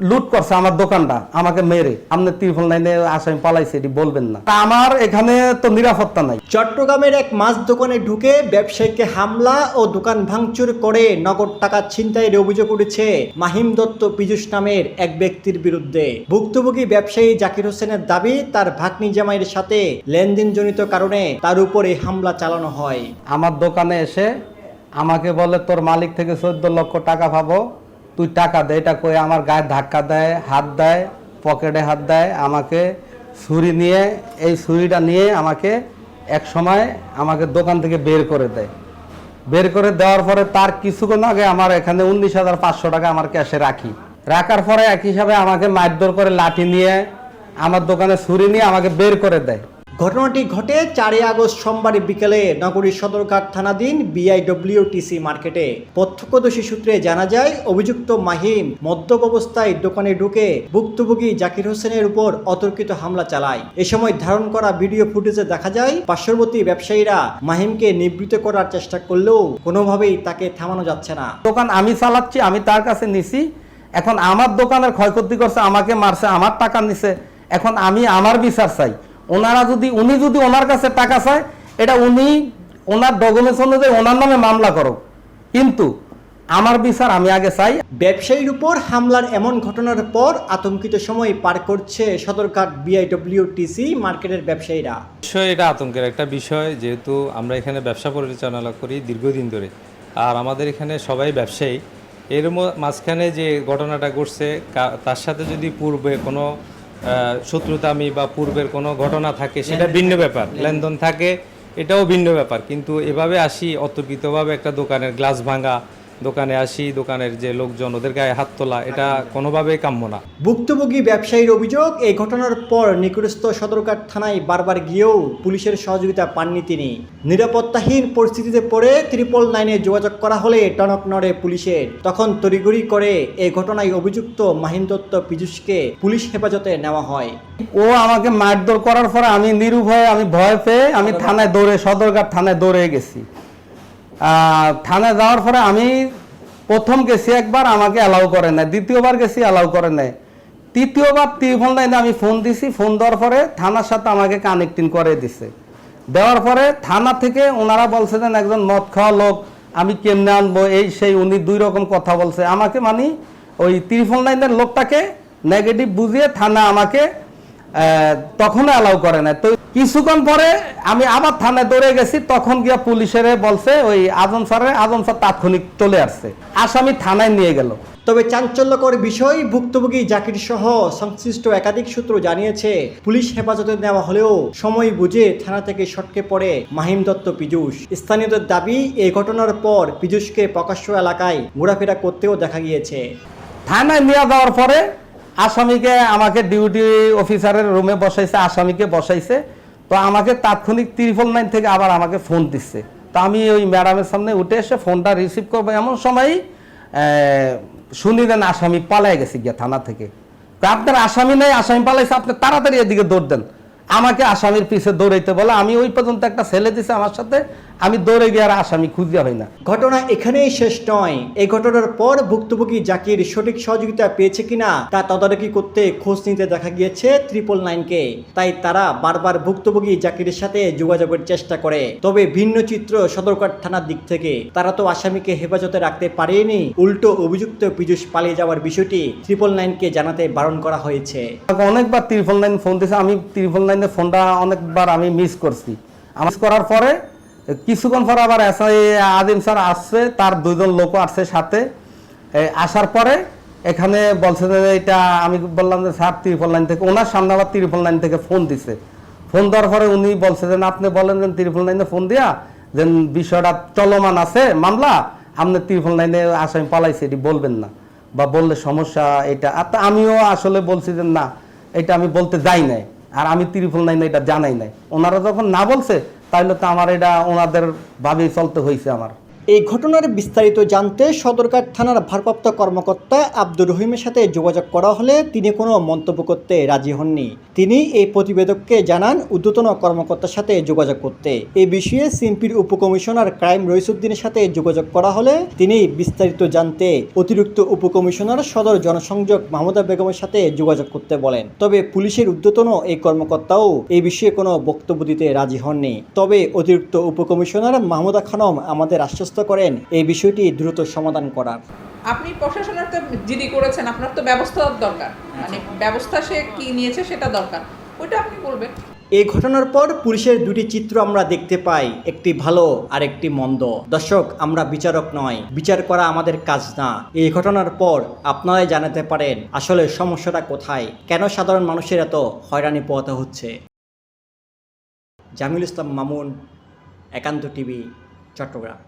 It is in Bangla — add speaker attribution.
Speaker 1: লুট করছে আমার দোকানটা আমাকে মেরে। আপনি ত্রিফল লাইনে আসামি পালাইছে এটি বলবেন না। আমার এখানে তো নিরাপত্তা নাই।
Speaker 2: চট্টগ্রামের এক মাছ দোকানে ঢুকে ব্যবসায়ীকে হামলা ও দোকান ভাঙচুর করে নগদ টাকা ছিনতাইয়ের অভিযোগ উঠেছে মাহিম দত্ত পীযুষ নামের এক ব্যক্তির বিরুদ্ধে। ভুক্তভোগী ব্যবসায়ী জাকির হোসেনের দাবি তার ভাগ্নি জামাইয়ের সাথে লেনদেনজনিত কারণে তার উপরে হামলা চালানো হয়।
Speaker 1: আমার দোকানে এসে আমাকে বলে তোর মালিক থেকে চোদ্দ লক্ষ টাকা পাবো তুই টাকা দে, এটা কয়ে আমার গায়ে ধাক্কা দেয়, হাত দেয়, পকেটে হাত দেয়, আমাকে ছুরি নিয়ে, এই ছুরিটা নিয়ে আমাকে এক সময় আমাকে দোকান থেকে বের করে দেয়। বের করে দেওয়ার পরে তার কিছুক্ষণ আগে আমার এখানে উনিশ হাজার পাঁচশো টাকা আমার ক্যাশে রাখি। রাখার পরে এক হিসাবে আমাকে মারধর করে লাঠি নিয়ে, আমার দোকানে ছুরি নিয়ে আমাকে বের করে দেয়।
Speaker 2: ঘটনাটি ঘটে চারই আগস্ট সোমবার বিকেলে নগরীর সদরঘাট থানাধীন বিআইডব্লিউটিসি মার্কেটে। প্রত্যক্ষদর্শী সূত্রে জানা যায়, অভিযুক্ত মাহিম মদ্যপ অবস্থায় দোকানে ঢুকে ভুক্তভোগী জাকির হোসেনের উপর অতর্কিত হামলা চালায়। এ সময় ধারণ করা ভিডিও ফুটেজে দেখা যায়, পার্শ্ববর্তী ব্যবসায়ীরা মাহিমকে নিবৃত করার চেষ্টা করলেও কোনোভাবেই তাকে থামানো যাচ্ছে না।
Speaker 1: দোকান আমি চালাচ্ছি, আমি তার কাছে নিছি। এখন আমার দোকানের ক্ষয়ক্ষতি করছে, আমাকে মারছে, আমার টাকা নিছে। এখন আমি আমার বিচার চাই। ওনারা যদি উনি যদি ওনার কাছে টাকা চায় এটা উনি ওনার ডকুমেন্টস অনুযায়ী ওনার নামে মামলা করো কিন্তু আমার বিচার আমি আগে চাই।
Speaker 2: ব্যবসায়ীর উপর হামলার এমন ঘটনার পর আতঙ্কিত সময় পার করছে সদরঘাট বিআইডব্লিউটিসি মার্কেটের ব্যবসায়ীরা।
Speaker 3: বিষয় এটা আতঙ্কের একটা বিষয় যেহেতু আমরা এখানে ব্যবসা পরিচালনা করি দীর্ঘদিন ধরে। আর আমাদের এখানে সবাই ব্যবসায়ী। এর মাঝখানে যে ঘটনাটা ঘটছে তার সাথে যদি পূর্বে কোনো শত্রুতামি বা পূর্বের কোনো ঘটনা থাকে সেটা ভিন্ন ব্যাপার। লেনদেন থাকে এটাও ভিন্ন ব্যাপার। কিন্তু এভাবে আসি অতর্কিতভাবে একটা দোকানের গ্লাস ভাঙা দোকানে আসি দোকানের যে লোকজন ওদের গায়ে হাত তোলা এটা কোনোভাবেই কাম্য না।
Speaker 2: ভুক্তভোগী ব্যবসায়ীর অভিযোগ এই ঘটনার পর নিকটস্থ সদরঘাট থানায় বারবার গিয়েও পুলিশের সহযোগিতা পাননি তিনি। নিরাপত্তাহীন পরিস্থিতিতে পড়ে ত্রিপল নাইনে যোগাযোগ করা হলে টনক নড়ে পুলিশের। তখন তড়িগড়ি করে এই ঘটনায় অভিযুক্ত মাহিন দত্ত পীযুষকে পুলিশ হেফাজতে নেওয়া হয়।
Speaker 1: ও আমাকে মারধর করার পর আমি নিরুভয়ে আমি ভয় পেয়ে আমি থানায় দৌড়ে সদরঘাট থানায় দৌড়ে গেছি। আহ, থানায় যাওয়ার পরে আমি প্রথম গেছি একবার আমাকে অ্যালাউ করে নাই। দ্বিতীয়বার গেছি অ্যালাউ করে নাই। তৃতীয়বার টিলিফোন লাইনে আমি ফোন দিছি ফোন দেওয়ার পরে থানার সাথে আমাকে কানেক্টিং করে দিছে। দেওয়ার পরে থানা থেকে ওনারা বলছিলেন একজন মদ খাওয়া লোক আমি কেমনে আনব? এই সেই উনি দুই রকম কথা বলছে। আমাকে মানে ওই ত্রিফোন লাইনের লোকটাকে নেগেটিভ বুঝিয়ে থানা আমাকে আহ, তখনও অ্যালাউ করে না তো কিছুক্ষণ পরে আমি আবার থানায় দৌড়ে গেছি তখন গিয়া পুলিশের বলছে ওই আজম স্যারের আজম স্যার তাৎক্ষণিক চলে আসছে। আসামি থানায় নিয়ে গেল।
Speaker 2: তবে চাঞ্চল্যকর বিষয় ভুক্তভোগী জাকির সহ সংশ্লিষ্ট একাধিক সূত্র জানিয়েছে পুলিশ হেফাজতে নেওয়া হলেও সময় বুঝে থানা থেকে সটকে পড়ে মাহিম দত্ত পীযুষ। স্থানীয়দের দাবি এই ঘটনার পর পীযুষকে প্রকাশ্য এলাকায় ঘোরাফেরা করতেও দেখা গিয়েছে।
Speaker 1: থানায় নিয়ে যাওয়ার পরে আসামিকে আমাকে ডিউটি অফিসারের রুমে বসাইছে আসামিকে বসাইছে। তো আমাকে তাৎক্ষণিক ত্রিপল নাইন থেকে আবার আমাকে ফোন দিচ্ছে। তো আমি ওই ম্যাডামের সামনে উঠে এসে ফোনটা রিসিভ করব। এমন সময়ই শুনিলেন আসামি পালাই গেছি গিয়ে থানা থেকে। আপনার আসামি নাই, আসামি পালাইছে, আপনি তাড়াতাড়ি এদিকে দৌড় দেন। আমাকে আসামির পিছে দৌড়াইতে বলে, আমি ওই পর্যন্ত একটা ছেলে দিছে আমার সাথে আমি দৌড়ে গিয়ে আর আসামি খুঁজে হয় না।
Speaker 2: ঘটনা এখানেই শেষ নয়। এই ঘটনার পর ভুক্তভোগী জাকির সঠিক সহযোগিতা পেয়েছে কিনা তা তদারকি করতে খোঁজ নিতে দেখা গিয়েছে ত্রিপল নাইনকে তাই তারা বারবার ভুক্তভোগী জাকিরের সাথে যোগাযোগের চেষ্টা করে। তবে ভিন্ন চিত্র সদরঘাট থানার দিক থেকে। তারা তো আসামিকে হেফাজতে রাখতে পারেনি। উল্টো অভিযুক্ত পীযুষ পালিয়ে যাওয়ার বিষয়টি ত্রিপল নাইনকে জানাতে বারণ করা হয়েছে।
Speaker 1: অনেকবার ত্রিপল নাইন ফোন দিয়েছে। আমি ত্রিপল নাইনের ফোনটা অনেকবার আমি মিস করছি। আমার করার পরে কিছুক্ষণ পর আবার আদিম স্যার আসছে, তার দুইজন লোক আসছে সাথে। আসার পরে এখানে বলছে যে এটা আমি বললাম যে স্যার ত্রিপল লাইন থেকে, ওনার সামনে আবার ত্রিপল লাইন থেকে ফোন দিছে। ফোন দেওয়ার পরে উনি বলছে যে আপনি বলেন যে ত্রিপল লাইনে ফোন দিয়া, যে বিষয়টা চলমান আছে, মামলা, আপনি ত্রিপল লাইনে আসামি পালাইছে, এটি বলবেন না। বা বললে সমস্যা এটা। আর আমিও আসলে বলছি যে, না, এটা আমি বলতে যাই নাই, আর আমি ত্রিপল নাইন এটা জানাই নাই। ওনারা যখন না বলছে তাহলে তো আমার এটা ওনাদের ভাবেই চলতে হয়েছে আমার।
Speaker 2: এই ঘটনার বিস্তারিত জানতে সদরঘাট থানার ভারপ্রাপ্ত কর্মকর্তা আব্দুর রহিমের সাথে যোগাযোগ করা হলে তিনি কোনো মন্তব্য করতে রাজি হননি। তিনি এই প্রতিবেদককে জানান ঊর্ধ্বতন কর্মকর্তার সাথে যোগাযোগ করতে। এই বিষয়ে সিম্পির উপকমিশনার ক্রাইম রইসুদ্দিনের সাথে যোগাযোগ করা হলে তিনি বিস্তারিত জানতে অতিরিক্ত উপকমিশনার সদর জনসংযোগ মাহমুদা বেগমের সাথে যোগাযোগ করতে বলেন। তবে পুলিশের ঊর্ধ্বতন এই কর্মকর্তাও এই বিষয়ে কোনো বক্তব্য দিতে রাজি হননি। তবে অতিরিক্ত উপকমিশনার মাহমুদা খানম আমাদের আশ্বস্ত করেন এই বিষয়টি দ্রুত সমাধান করার।
Speaker 4: আপনি প্রশাসনের তো জিডি করেছেন আপনার তো ব্যবস্থা দরকার। মানে ব্যবস্থা সে কি নিয়েছে সেটা দরকার। ওইটা আপনি বলবেন।
Speaker 2: এই ঘটনার পর পুলিশের দুটি চিত্র আমরা দেখতে পাই একটি ভালো আর একটি মন্দ। দর্শক আমরা বিচারক নয় বিচার করা আমাদের কাজ না। এই ঘটনার পর আপনারাই জানাতে পারেন আসলে সমস্যাটা কোথায় কেন সাধারণ মানুষের এত হয়রানি পোহাতে হচ্ছে। জামিল ইসলাম মামুন একান্ত টিভি চট্টগ্রাম।